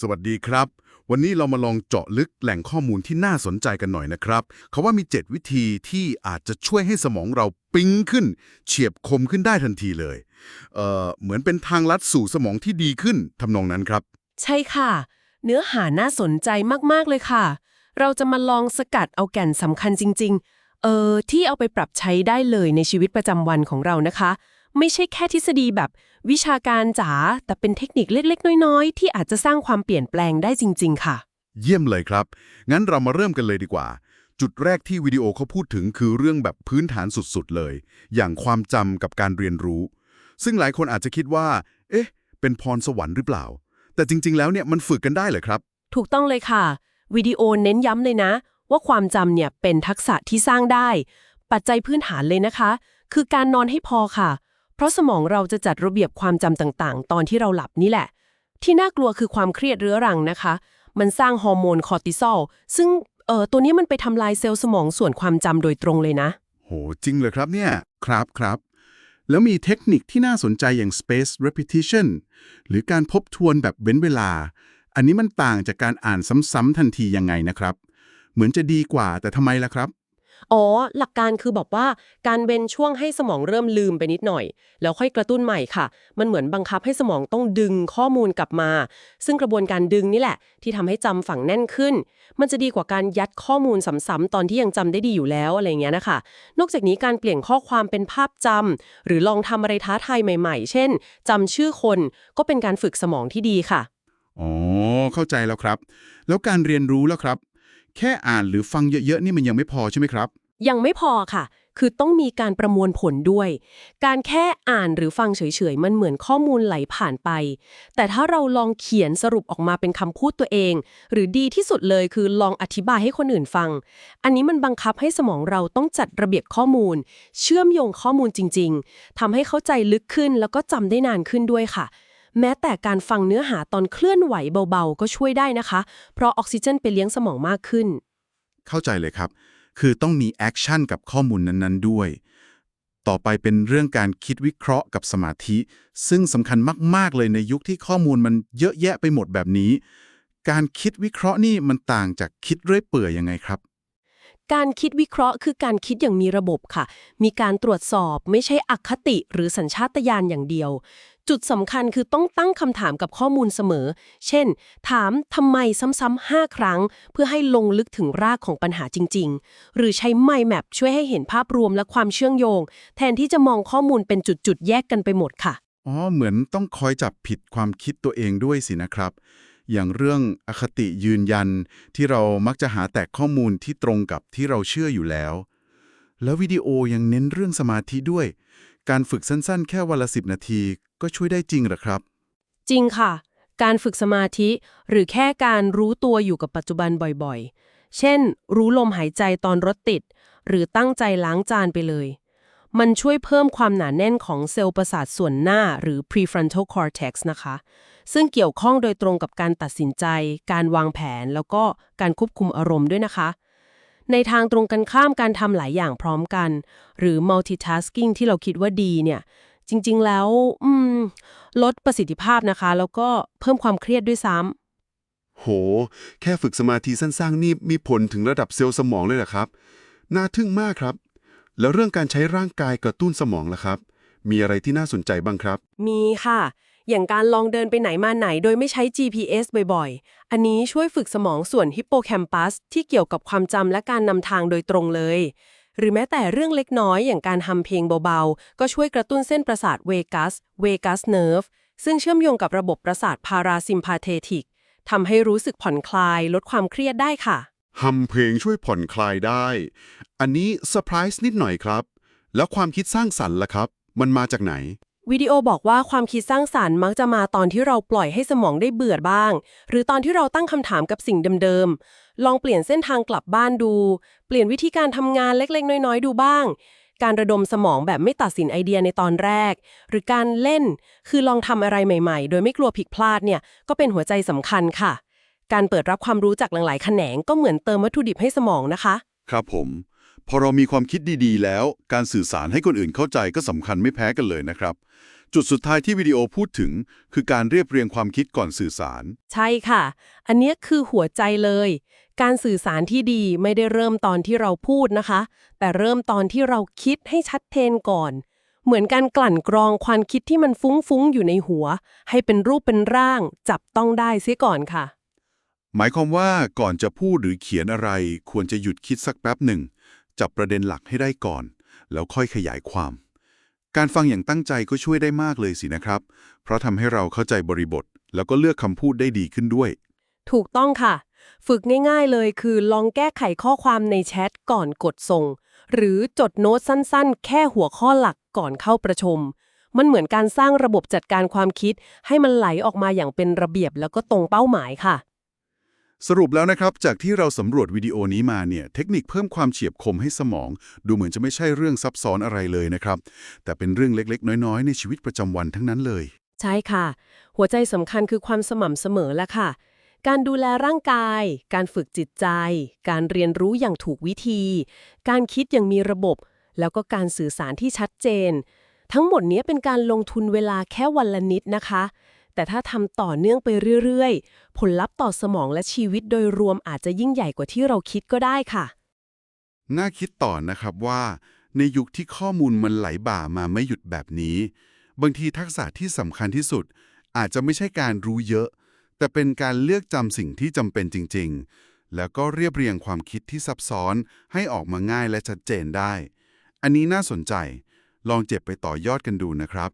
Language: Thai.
สวัสดีครับ วันนี้เรามาลองเจาะลึกแหล่งข้อมูลที่น่าสนใจกันหน่อยนะครับ เขาว่ามี 7 วิธีที่อาจจะช่วยให้สมองเราปิ๊งขึ้น เฉียบคมขึ้นได้ทันทีเลย เอ่อ เหมือนเป็นทางลัดสู่สมองที่ดีขึ้นทำนองนั้นครับ ใช่ค่ะ เนื้อหาน่าสนใจมากๆเลยค่ะ เราจะมาลองสกัดเอาแก่นสำคัญจริง ๆ เออที่เอาไปปรับใช้ได้เลยในชีวิตประจำวันของเรานะคะ ไม่ใช่แค่ทฤษฎีแบบวิชาการจ๋าแต่เป็นเทคนิคเล็กๆ น้อยๆ ที่อาจจะสร้างความเปลี่ยนแปลงได้จริง ๆ ค่ะ เยี่ยมเลยครับ งั้นเรามาเริ่มกันเลยดีกว่า จุดแรกที่วิดีโอเขาพูดถึงคือเรื่องแบบพื้นฐานสุดๆเลย อย่างความจำกับการเรียนรู้ ซึ่งหลายคนอาจจะคิดว่า เอ๊ะ เป็นพรสวรรค์หรือเปล่า แต่จริง ๆ แล้วเนี่ยมันฝึกกันได้เหรอครับ ถูกต้องเลยค่ะ วิดีโอเน้นย้ำเลยนะ ว่าความจำเนี่ยเป็นทักษะที่สร้างได้ ปัจจัยพื้นฐานเลยนะคะ คือการนอนให้พอค่ะเพ ราะสมองเราจะจัดระเบียบความจำต่างๆ ตอนที่เราหลับนี่แหละ ที่น่ากลัวคือความเครียดเรื้อรังนะคะ มันสร้างฮอร์โมนคอร์ติซอลซึ่งเออตัวนี้มันไปทำลายเซลล์สมองส่วนความจำโดยตรงเลยนะ โห จริงเลยครับเนี่ย ครับครับ แล้วมีเทคนิคที่น่าสนใจอย่าง space repetition หรือการทบทวนแบบเว้นเวลา อันนี้มันต่างจากการอ่านซ้ำๆทันทียังไงนะครับ เหมือนจะดีกว่าแต่ทำไมล่ะครับ อ๋อ หลักการคือบอกว่าการเว้นช่วงให้สมองเริ่มลืมไปนิดหน่อย แล้วค่อยกระตุ้นใหม่ค่ะ มันเหมือนบังคับให้สมองต้องดึงข้อมูลกลับมา ซึ่งกระบวนการดึงนี่แหละ ที่ทำให้จำฝังแน่นขึ้น มันจะดีกว่าการยัดข้อมูลซ้ำๆตอนที่ยังจำได้ดีอยู่แล้วอะไรเงี้ยนะคะ นอกจากนี้การเปลี่ยนข้อความเป็นภาพจำหรือลองทำอะไรท้าทายใหม่ ๆ เช่นจำชื่อคนก็เป็นการฝึกสมองที่ดีค่ะอ๋อเข้าใจแล้วครับ แล้วการเรียนรู้แล้วครับ แค่อ่านหรือฟังเยอะๆนี่มันยังไม่พอใช่ไหมครับ ยังไม่พอค่ะ คือต้องมีการประมวลผลด้วย การแค่อ่านหรือฟังเฉยๆ มันเหมือนข้อมูลไหลผ่านไป แต่ถ้าเราลองเขียนสรุปออกมาเป็นคำพูดตัวเอง หรือดีที่สุดเลยคือลองอธิบายให้คนอื่นฟัง อันนี้มันบังคับให้สมองเราต้องจัดระเบียบข้อมูล เชื่อมโยงข้อมูลจริง ๆทำให้เข้าใจลึกขึ้นแล้วก็จำได้นานขึ้นด้วยค่ะ แม้แต่การฟังเนื้อหาตอนเคลื่อนไหวเบาๆ ก็ช่วยได้นะคะ เพราะออกซิเจนไปเลี้ยงสมองมากขึ้น เข้าใจเลยครับ คือต้องมีแอคชั่นกับข้อมูลนั้นๆด้วย ต่อไปเป็นเรื่องการคิดวิเคราะห์กับสมาธิ ซึ่งสำคัญมากๆเลยในยุคที่ข้อมูลมันเยอะแยะไปหมดแบบนี้ การคิดวิเคราะห์นี่มันต่างจากคิดเรื่อยเปื่อยยังไงครับการคิดวิเคราะห์คือการคิดอย่างมีระบบค่ะ มีการตรวจสอบไม่ใช่อคติหรือสัญชาตญาณอย่างเดียว จุดสำคัญคือต้องตั้งคำถามกับข้อมูลเสมอ เช่น ถามทำไมซ้ำๆห้าครั้ง เพื่อให้ลงลึกถึงรากของปัญหาจริง ๆ หรือใช้ Mind Map ช่วยให้เห็นภาพรวมและความเชื่อมโยง แทนที่จะมองข้อมูลเป็นจุดๆ แยกกันไปหมดค่ะ อ๋อ เหมือนต้องคอยจับผิดความคิดตัวเองด้วยสินะครับ อย่างเรื่องอคติยืนยันที่เรามักจะหาแต่ข้อมูลที่ตรงกับที่เราเชื่ออยู่แล้ว แล้ววิดีโอยังเน้นเรื่องสมาธิด้วย การฝึกสั้นๆ แค่วันละสิบนาทีก็ช่วยได้จริงเหรอครับ จริงค่ะ การฝึกสมาธิหรือแค่การรู้ตัวอยู่กับปัจจุบันบ่อยๆ เช่น รู้ลมหายใจตอนรถติด หรือตั้งใจล้างจานไปเลย มันช่วยเพิ่มความหนาแน่นของเซลล์ประสาทส่วนหน้าหรือ prefrontal cortex นะคะ ซึ่งเกี่ยวข้องโดยตรงกับการตัดสินใจ การวางแผน แล้วก็การควบคุมอารมณ์ด้วยนะคะ ในทางตรงกันข้ามการทำหลายอย่างพร้อมกัน หรือ multitasking ที่เราคิดว่าดีเนี่ย จริงๆแล้วอืมลดประสิทธิภาพนะคะ แล้วก็เพิ่มความเครียดด้วยซ้ำโห แค่ฝึกสมาธิสั้นๆนี่มีผลถึงระดับเซลล์สมองเลยเหรอครับ น่าทึ่งมากครับ แล้วเรื่องการใช้ร่างกายกระตุ้นสมองล่ะครับ มีอะไรที่น่าสนใจบ้างครับ มีค่ะ อย่างการลองเดินไปไหนมาไหนโดยไม่ใช้ GPS บ่อยๆ อันนี้ช่วยฝึกสมองส่วนฮิปโปแคมปัสที่เกี่ยวกับความจำและการนำทางโดยตรงเลย หรือแม้แต่เรื่องเล็กน้อยอย่างการทำเพลงเบาๆ ก็ช่วยกระตุ้นเส้นประสาทเวกัสเวกัสเนิร์ฟซึ่งเชื่อมโยงกับระบบประสาทพาราซิมพาเทติกทำให้รู้สึกผ่อนคลายลดความเครียดได้ค่ะฮัมเพลงช่วยผ่อนคลายได้ อันนี้เซอร์ไพรส์นิดหน่อยครับ แล้วความคิดสร้างสรรค์ล่ะครับ มันมาจากไหน วิดีโอบอกว่าความคิดสร้างสารรค์มักจะมาตอนที่เราปล่อยให้สมองได้เบื่อบ้าง หรือตอนที่เราตั้งคำถามกับสิ่งเดิมๆ ลองเปลี่ยนเส้นทางกลับบ้านดู เปลี่ยนวิธีการทำงานเล็กๆ น้อยๆ ดูบ้าง การระดมสมองแบบไม่ตัดสินไอเดียในตอนแรก หรือการเล่น คือลองทำอะไรใหม่ๆ โดยไม่กลัวผิดพลาดเนี่ยก็เป็นหัวใจสำคัญค่ะ การเปิดรับความรู้จากหลายๆ แขนงก็เหมือนเติมวัตถุดิบให้สมองนะคะ ครับผม พอเรามีความคิดดีๆ แล้ว การสื่อสารให้คนอื่นเข้าใจก็สำคัญไม่แพ้กันเลยนะครับ จุดสุดท้ายที่วิดีโอพูดถึง คือการเรียบเรียงความคิดก่อนสื่อสาร ใช่ค่ะ อันเนี้ยคือหัวใจเลย การสื่อสารที่ดีไม่ได้เริ่มตอนที่เราพูดนะคะ แต่เริ่มตอนที่เราคิดให้ชัดเจนก่อน เหมือนการกลั่นกรองความคิดที่มันฟุ้งๆอยู่ในหัว ให้เป็นรูปเป็นร่าง จับต้องได้เสียก่อนค่ะ หมายความว่าก่อนจะพูดหรือเขียนอะไร ควรจะหยุดคิดสักแป๊บหนึ่ง จับประเด็นหลักให้ได้ก่อน แล้วค่อยขยายความ การฟังอย่างตั้งใจก็ช่วยได้มากเลยสินะครับ เพราะทำให้เราเข้าใจบริบท แล้วก็เลือกคำพูดได้ดีขึ้นด้วย ถูกต้องค่ะ ฝึกง่ายๆเลยคือลองแก้ไขข้อความในแชทก่อนกดส่ง หรือจดโน้ตสั้นๆ แค่หัวข้อหลักก่อนเข้าประชุมมันเหมือนการสร้างระบบจัดการความคิด ให้มันไหลออกมาอย่างเป็นระเบียบแล้วก็ตรงเป้าหมายค่ะ สรุปแล้วนะครับ จากที่เราสำรวจวิดีโอนี้มาเนี่ยเทคนิคเพิ่มความเฉียบคมให้สมอง ดูเหมือนจะไม่ใช่เรื่องซับซ้อนอะไรเลยนะครับ แต่เป็นเรื่องเล็กๆ น้อยๆ ในชีวิตประจำวันทั้งนั้นเลย ใช่ค่ะ หัวใจสำคัญคือความสม่ำเสมอแหละค่ะ การดูแลร่างกาย การฝึกจิตใจ การเรียนรู้อย่างถูกวิธี การคิดอย่างมีระบบ แล้วก็การสื่อสารที่ชัดเจน ทั้งหมดนี้เป็นการลงทุนเวลาแค่วันละนิดนะคะ แต่ถ้าทำต่อเนื่องไปเรื่อยๆ ผลลัพธ์ต่อสมองและชีวิตโดยรวมอาจจะยิ่งใหญ่กว่าที่เราคิดก็ได้ค่ะ น่าคิดต่อนะครับว่า ในยุคที่ข้อมูลมันไหลบ่ามาไม่หยุดแบบนี้ บางทีทักษะที่สำคัญที่สุด อาจจะไม่ใช่การรู้เยอะ แต่เป็นการเลือกจำสิ่งที่จำเป็นจริง ๆ แล้วก็เรียบเรียงความคิดที่ซับซ้อนให้ออกมาง่ายและชัดเจนได้ อันนี้น่าสนใจ ลองเจ็บไปต่อยอดกันดูนะครับ